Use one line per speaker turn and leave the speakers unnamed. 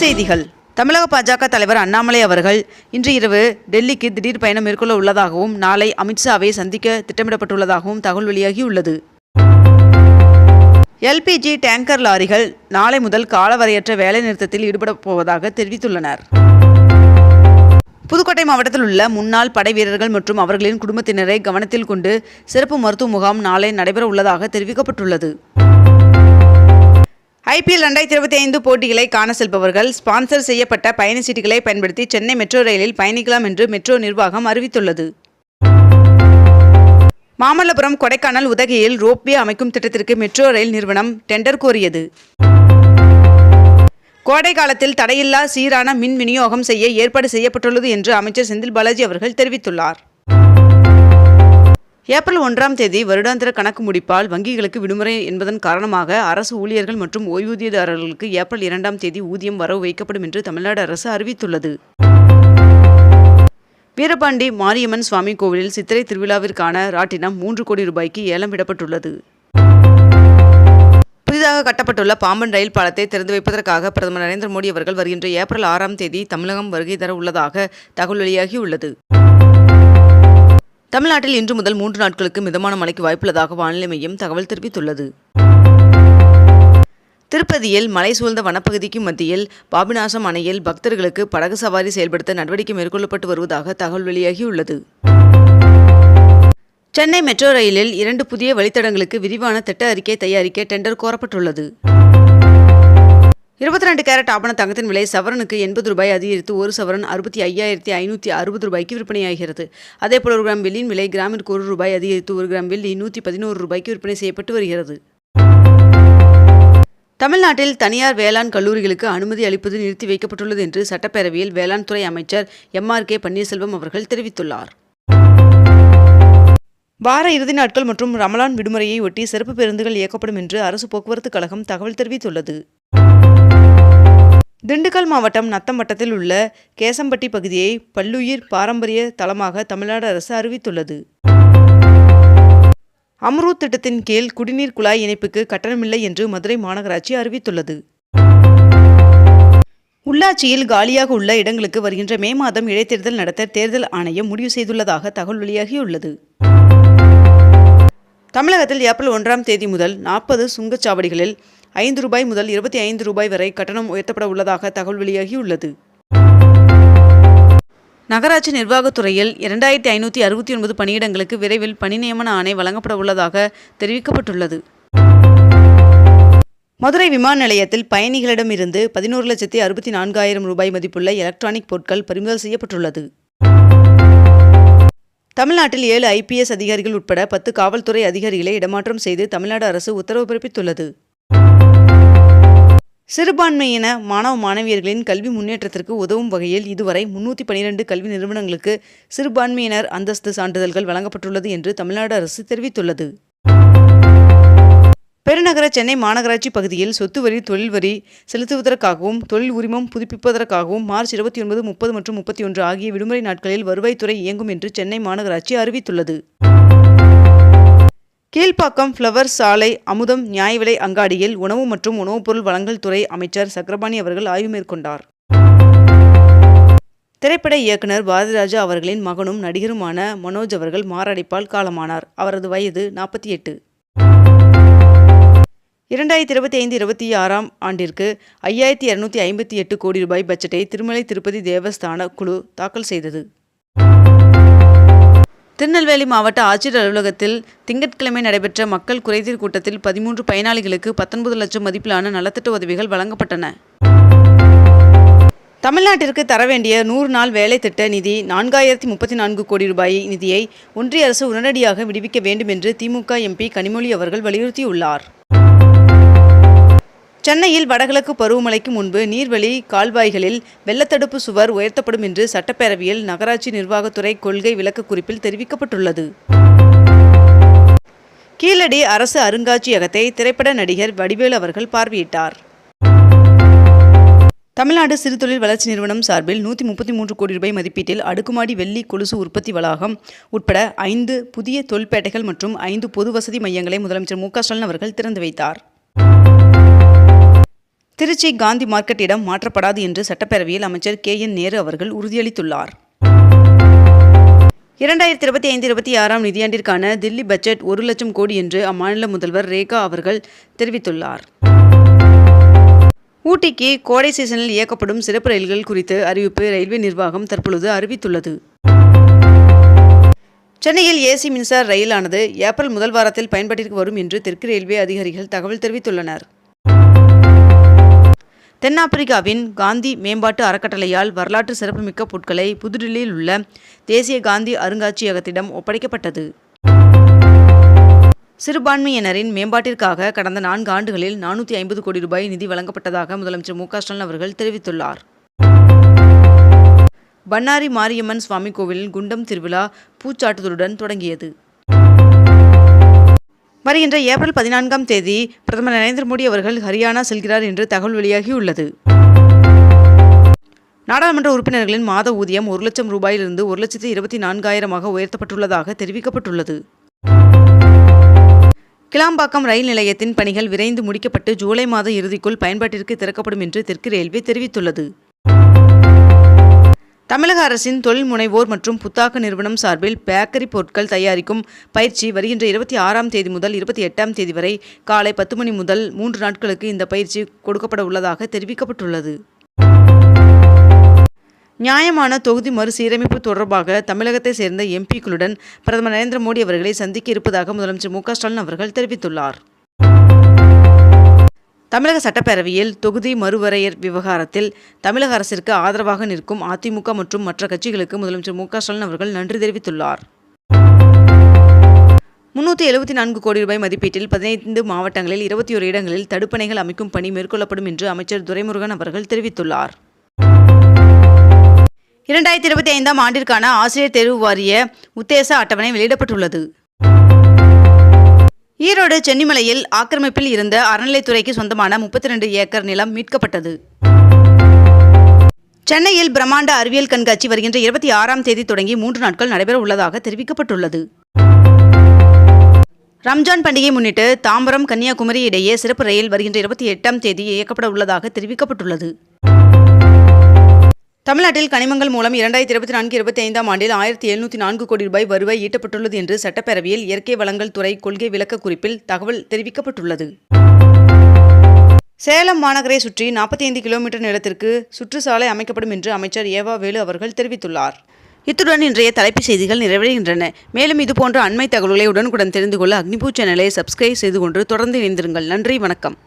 செய்திகள். தமிழக பாஜக தலைவர் அண்ணாமலை அவர்கள் இன்று இரவு டெல்லிக்கு திடீர் பயணம் மேற்கொள்ள உள்ளதாகவும் நாளை அமித்ஷாவை சந்திக்க திட்டமிடப்பட்டுள்ளதாகவும் தகவல் வெளியாகியுள்ளது எல்பிஜி டேங்கர் லாரிகள் நாளை முதல் காலவரையற்ற வேலைநிறுத்தத்தில் ஈடுபடப் போவதாக தெரிவித்துள்ளனர். புதுக்கோட்டை மாவட்டத்தில் உள்ள முன்னாள் படை வீரர்கள் மற்றும் அவர்களின் குடும்பத்தினரை கவனத்தில் கொண்டு சிறப்பு மருத்துவ முகாம் நாளை நடைபெற உள்ளதாக தெரிவிக்கப்பட்டுள்ளது. ஐபிஎல் ரெண்டாயிரத்தி இருபத்தி ஐந்து போட்டிகளை காண செல்பவர்கள் ஸ்பான்சர் செய்யப்பட்ட பயணச்சீட்டுகளை பயன்படுத்தி சென்னை மெட்ரோ ரயிலில் பயணிக்கலாம் என்று மெட்ரோ நிர்வாகம் அறிவித்துள்ளது. மாமல்லபுரம் கொடைக்கானல் உதகையில் ரோப்வே அமைக்கும் திட்டத்திற்கு மெட்ரோ ரயில் நிறுவனம் டெண்டர் கோரியது. கோடை காலத்தில் தடையில்லா சீரான மின் விநியோகம் செய்ய ஏற்பாடு செய்யப்பட்டுள்ளது என்று அமைச்சர் செந்தில் பாலாஜி அவர்கள் தெரிவித்துள்ளார். ஏப்ரல் ஒன்றாம் தேதி வருடாந்திர கணக்கு முடிப்பால் வங்கிகளுக்கு விடுமுறை என்பதன் காரணமாக அரசு ஊழியர்கள் மற்றும் ஓய்வூதியதாரர்களுக்கு ஏப்ரல் இரண்டாம் தேதி ஊதியம் வரவு வைக்கப்படும் என்று தமிழ்நாடு அரசு அறிவித்துள்ளது. வீரபாண்டி மாரியம்மன் சுவாமி கோவிலில் சித்திரை திருவிழாவிற்கான ராட்டினம் மூன்று கோடி ரூபாய்க்கு ஏலம் விடப்பட்டுள்ளது. புதிதாக கட்டப்பட்டுள்ள பாம்பன் ரயில் பாலத்தை திறந்து வைப்பதற்காக பிரதமர் நரேந்திர மோடி அவர்கள் வருகின்ற ஏப்ரல் ஆறாம் தேதி தமிழகம் வருகை தர உள்ளதாக தகவல் வெளியாகியுள்ளது. தமிழ்நாட்டில் இன்று முதல் மூன்று நாட்களுக்கு மிதமான மழைக்கு வாய்ப்புள்ளதாக வானிலை மையம் தகவல் தெரிவித்துள்ளது. திருப்பதியில் மலை சூழ்ந்த வனப்பகுதிக்கு மத்தியில் பாபிநாசம் அணையில் பக்தர்களுக்கு படகு சவாரி செயல்படுத்த நடவடிக்கை மேற்கொள்ளப்பட்டு வருவதாக தகவல் வெளியாகியுள்ளது. சென்னை மெட்ரோ ரயிலில் இரண்டு புதிய வழித்தடங்களுக்கு விரிவான திட்ட அறிக்கை தயாரிக்க டெண்டர் கோரப்பட்டுள்ளது. இருபத்தி ரெண்டு கேரட் ஆபண தங்கத்தின் விலை சவரனுக்கு எண்பது ரூபாய் அதிகரித்து ஒரு சவரன் அறுபத்தி ஐயாயிரத்தி ஐநூற்றி அறுபது ரூபாய்க்கு விற்பனையாகிறது. அதேபோல் ஒரு கிராம் வெள்ளியின் விலை கிராமிற்கு ஒரு ரூபாய் அதிகரித்து ஒரு கிராம் வெள்ளி நூற்றி பதினோரு ரூபாய்க்கு விற்பனை செய்யப்பட்டு வருகிறது. தமிழ்நாட்டில் தனியார் வேளாண் கல்லூரிகளுக்கு அனுமதி அளிப்பது நிறுத்தி வைக்கப்பட்டுள்ளது என்று சட்டப்பேரவையில் வேளாண் துறை அமைச்சர் எம் ஆர் கே பன்னீர்செல்வம் அவர்கள் தெரிவித்துள்ளார். வார இறுதி நாட்கள் மற்றும் ரமலான் விடுமுறையை ஒட்டி சிறப்பு பேருந்துகள் இயக்கப்படும் என்று அரசு போக்குவரத்துக் கழகம் தகவல் தெரிவித்துள்ளது. திண்டுக்கல் மாவட்டம் நத்தம்பட்டத்தில் உள்ள கேசம்பட்டி பகுதியை பல்லுயிர் பாரம்பரிய தளமாக தமிழ்நாடு அரசு அறிவித்துள்ளது. அம்ரூத் திட்டத்தின் கீழ் குடிநீர் குழாய் இணைப்புக்கு கட்டணமில்லை என்று மதுரை மாநகராட்சி அறிவித்துள்ளது. உள்ளாட்சியில் காலியாக உள்ள இடங்களுக்கு வருகின்ற மே மாதம் இடைத்தேர்தல் நடத்த தேர்தல் ஆணையம் முடிவு செய்துள்ளதாக தகவல் வெளியாகியுள்ளது. தமிழகத்தில் ஏப்ரல் ஒன்றாம் தேதி முதல் நாற்பது சுங்கச்சாவடிகளில் ஐந்து ரூபாய் முதல் இருபத்தி ஐந்து ரூபாய் வரை கட்டணம் உயர்த்தப்பட உள்ளதாக தகவல் வெளியாகியுள்ளது. நகராட்சி நிர்வாகத்துறையில் இரண்டாயிரத்தி ஐநூற்றி அறுபத்தி ஒன்பது பணியிடங்களுக்கு விரைவில் பணி நியமன ஆணை வழங்கப்பட உள்ளதாக தெரிவிக்கப்பட்டுள்ளது. மதுரை விமான நிலையத்தில் பயணிகளிடமிருந்து பதினோரு லட்சத்தி அறுபத்தி நான்காயிரம் ரூபாய் மதிப்புள்ள எலக்ட்ரானிக் பொருட்கள் பறிமுதல் செய்யப்பட்டுள்ளது. தமிழ்நாட்டில் ஏழு ஐபிஎஸ் அதிகாரிகள் உட்பட பத்து காவல்துறை அதிகாரிகளை இடமாற்றம் செய்து தமிழ்நாடு அரசு உத்தரவு பிறப்பித்துள்ளது. சிறுபான்மையின மாணவ மாணவியர்களின் கல்வி முன்னேற்றத்திற்கு உதவும் வகையில் இதுவரை முன்னூற்றி பனிரெண்டு கல்வி நிறுவனங்களுக்கு சிறுபான்மையினர் அந்தஸ்து சான்றிதழ்கள் வழங்கப்பட்டுள்ளது என்று தமிழ்நாடு அரசு தெரிவித்துள்ளது. பெருநகர சென்னை மாநகராட்சி பகுதியில் சொத்து வரி தொழில் வரி செலுத்துவதற்காகவும் தொழில் உரிமம் புதுப்பிப்பதற்காகவும் மார்ச் இருபத்தி ஒன்பது முப்பது மற்றும் முப்பத்தி ஒன்று ஆகிய விடுமுறை நாட்களில் வருவாய்த்துறை இயங்கும் என்று சென்னை மாநகராட்சி அறிவித்துள்ளது. கீழ்ப்பாக்கம் ஃப்ளவர் சாலை அமுதம் நியாய விலை அங்காடியில் உணவு மற்றும் உணவுப் பொருள் வழங்கல் துறை அமைச்சர் சக்கரபாணி அவர்கள் ஆய்வு மேற்கொண்டார். திரைப்பட இயக்குனர் பாரதிராஜா அவர்களின் மகனும் நடிகருமான மனோஜ் அவர்கள் மாரடைப்பால் காலமானார். அவரது வயது நாற்பத்தி எட்டு. இரண்டாயிரத்தி இருபத்தி ஐந்து இருபத்தி ஆறாம் ஆண்டிற்கு ஐயாயிரத்தி இரநூத்தி ஐம்பத்தி எட்டு கோடி ரூபாய் பட்ஜெட்டை திருமலை திருப்பதி தேவஸ்தான குழு தாக்கல் செய்தது. திருநெல்வேலி மாவட்ட ஆட்சியர் அலுவலகத்தில் திங்கட்கிழமை நடைபெற்ற மக்கள் குறைதீர் கூட்டத்தில் பதிமூன்று பயனாளிகளுக்கு பத்தொன்பது லட்சம் மதிப்பிலான நலத்திட்ட உதவிகள் வழங்கப்பட்டன. தமிழ்நாட்டிற்கு தர வேண்டிய நூறு நாள் வேலை திட்ட நிதி நான்காயிரத்தி முப்பத்தி நான்கு கோடி ரூபாய் நிதியை ஒன்றிய அரசு உடனடியாக விடுவிக்க வேண்டும் என்று திமுக எம்பி கனிமொழி அவர்கள் வலியுறுத்தியுள்ளார். சென்னையில் வடகிழக்கு பருவமழைக்கு முன்பு நீர்வழி கால்வாய்களில் வெள்ளத்தடுப்பு சுவர் உயர்த்தப்படும் என்று சட்டப்பேரவையில் நகராட்சி நிர்வாகத்துறை கொள்கை விளக்க குறிப்பில் தெரிவிக்கப்பட்டுள்ளது. கீழடி அரசு அருங்காட்சியகத்தை திரைப்பட நடிகர் வடிவேல் அவர்கள் பார்வையிட்டார். தமிழ்நாடு சிறுதொழில் வளர்ச்சி நிறுவனம் சார்பில் நூற்றி முப்பத்தி மூன்று கோடி ரூபாய் மதிப்பீட்டில் அடுக்குமாடி வெள்ளி கொலுசு உற்பத்தி வளாகம் உட்பட ஐந்து புதிய தொல்பேட்டைகள் மற்றும் ஐந்து பொது வசதி மையங்களை முதலமைச்சர் மு க ஸ்டாலின் அவர்கள் திறந்து வைத்தார். திருச்சி காந்தி மார்க்கெட் இடம் மாற்றப்படாது என்று சட்டப்பேரவையில் அமைச்சர் கே என் நேரு அவர்கள் உறுதியளித்துள்ளார். இரண்டாயிரத்தி இருபத்தி ஐந்து இருபத்தி ஆறாம் நிதியாண்டிற்கான தில்லி பட்ஜெட் ஒரு லட்சம் கோடி என்று அம்மாநில முதல்வர் ரேகா அவர்கள் தெரிவித்துள்ளார். ஊட்டிக்கு கோடை சீசனில் இயக்கப்படும் சிறப்பு ரயில்கள் குறித்து அறிவிப்பு ரயில்வே நிர்வாகம் தற்பொழுது அறிவித்துள்ளது. சென்னையில் ஏசி மின்சார ரயிலானது ஏப்ரல் முதல் வாரத்தில் பயன்பாட்டிற்கு வரும் என்று தெற்கு ரயில்வே அதிகாரிகள் தகவல் தெரிவித்துள்ளனர். தென்னாப்பிரிக்காவின் காந்தி மேம்பாட்டு அறக்கட்டளையால் வரலாற்று சிறப்புமிக்க பொருட்களை புதுடில்லியில் உள்ள தேசிய காந்தி அருங்காட்சியகத்திடம் ஒப்படைக்கப்பட்டது. சிறுபான்மையினரின் மேம்பாட்டிற்காக கடந்த நான்கு ஆண்டுகளில் நானூற்றி ஐம்பது கோடி ரூபாய் நிதி வழங்கப்பட்டதாக முதலமைச்சர் மு ஸ்டாலின் அவர்கள் தெரிவித்துள்ளார். பண்ணாரி மாரியம்மன் சுவாமி கோவிலின் குண்டம் திருவிழா பூச்சாட்டுதலுடன் தொடங்கியது. வருகின்ற ஏப்ரல் பதினான்காம் தேதி பிரதமர் நரேந்திர மோடி அவர்கள் ஹரியானா செல்கிறார் என்று தகவல் வெளியாகியுள்ளது. நாடாளுமன்ற உறுப்பினர்களின் மாத ஊதியம் ஒரு லட்சம் ரூபாயிலிருந்து ஒரு லட்சத்து இருபத்தி நான்காயிரமாக உயர்த்தப்பட்டுள்ளதாக தெரிவிக்கப்பட்டுள்ளது. கிளாம்பாக்கம் ரயில் நிலையத்தின் பணிகள் விரைந்து முடிக்கப்பட்டு ஜூலை மாத இறுதிக்குள் பயன்பாட்டிற்கு திறக்கப்படும் என்று தெற்கு ரயில்வே தெரிவித்துள்ளது. தமிழக அரசின் தொழில் முனைவோர் மற்றும் புத்தாக்க நிறுவனம் சார்பில் பேக்கரி பொருட்கள் தயாரிக்கும் பயிற்சி வருகின்ற இருபத்தி ஆறாம் தேதி முதல் இருபத்தி எட்டாம் தேதி வரை காலை பத்து மணி முதல் மூன்று நாட்களுக்கு இந்த பயிற்சி கொடுக்கப்பட உள்ளதாக தெரிவிக்கப்பட்டுள்ளது. நியாயமான தொகுதி மறுசீரமைப்பு தொடர்பாக தமிழகத்தை சேர்ந்த எம்பிக்களுடன் பிரதமர் நரேந்திர மோடி அவர்களை சந்திக்க இருப்பதாக முதலமைச்சர் மு க ஸ்டாலின் அவர்கள் தெரிவித்துள்ளார். தமிழக சட்டப்பேரவையில் தொகுதி மறுவரையர் விவகாரத்தில் தமிழக அரசிற்கு ஆதரவாக நிற்கும் அதிமுக மற்றும் மற்ற கட்சிகளுக்கு முதலமைச்சர் மு க ஸ்டாலின் அவர்கள் நன்றி தெரிவித்துள்ளார். முன்னூற்றி எழுபத்தி நான்கு கோடி ரூபாய் மதிப்பீட்டில் பதினைந்து மாவட்டங்களில் இருபத்தி ஒரு இடங்களில் தடுப்பணைகள் அமைக்கும் பணி மேற்கொள்ளப்படும் என்று அமைச்சர் துரைமுருகன் அவர்கள் தெரிவித்துள்ளார். இரண்டாயிரத்தி இருபத்தி ஐந்தாம் ஆண்டிற்கான ஆசிரியர் தேர்வு வாரிய உத்தேச அட்டவணை வெளியிடப்பட்டுள்ளது. ஈரோடு சென்னிமலையில் ஆக்கிரமிப்பில் இருந்த அறநிலைத்துறைக்கு சொந்தமான முப்பத்தி ரெண்டு ஏக்கர் நிலம் மீட்கப்பட்டது. சென்னையில் பிரம்மாண்ட அறிவியல் கண்காட்சி வருகின்ற இருபத்தி ஆறாம் தேதி தொடங்கி மூன்று நாட்கள் நடைபெற உள்ளதாக தெரிவிக்கப்பட்டுள்ளது. ரம்ஜான் பண்டிகை முன்னிட்டு தாம்பரம் கன்னியாகுமரி இடையே சிறப்பு ரயில் வருகின்ற இருபத்தி எட்டாம் தேதி இயக்கப்பட உள்ளதாக தெரிவிக்கப்பட்டுள்ளது. தமிழ்நாட்டில் கனிமங்கள் மூலம் இரண்டாயிரத்தி இருபத்தி நான்கு இருபத்தி ஐந்தாம் ஆண்டில் ஆயிரத்தி எழுநூற்றி நான்கு கோடி ரூபாய் வருவாய் ஈட்டப்பட்டுள்ளது என்று சட்டப்பேரவையில் இயற்கை வளங்கள் துறை கொள்கை விளக்க குறிப்பில் தகவல் தெரிவிக்கப்பட்டுள்ளது. சேலம் மாநகரை சுற்றி நாற்பத்தி ஐந்து கிலோமீட்டர் நிலத்திற்கு சுற்றுச்சாலை அமைக்கப்படும் என்று அமைச்சர் ஏவா வேலு அவர்கள் தெரிவித்துள்ளார். இத்துடன் இன்றைய தலைப்புச் செய்திகள் நிறைவடைகின்றன. மேலும் இதுபோன்ற அண்மை தகவல்களை உடனுக்குடன் தெரிந்து கொள்ள அக்னிபூ சேனலை சப்ஸ்கிரைப் செய்து கொண்டு தொடர்ந்து இணைந்திருங்கள். நன்றி வணக்கம்.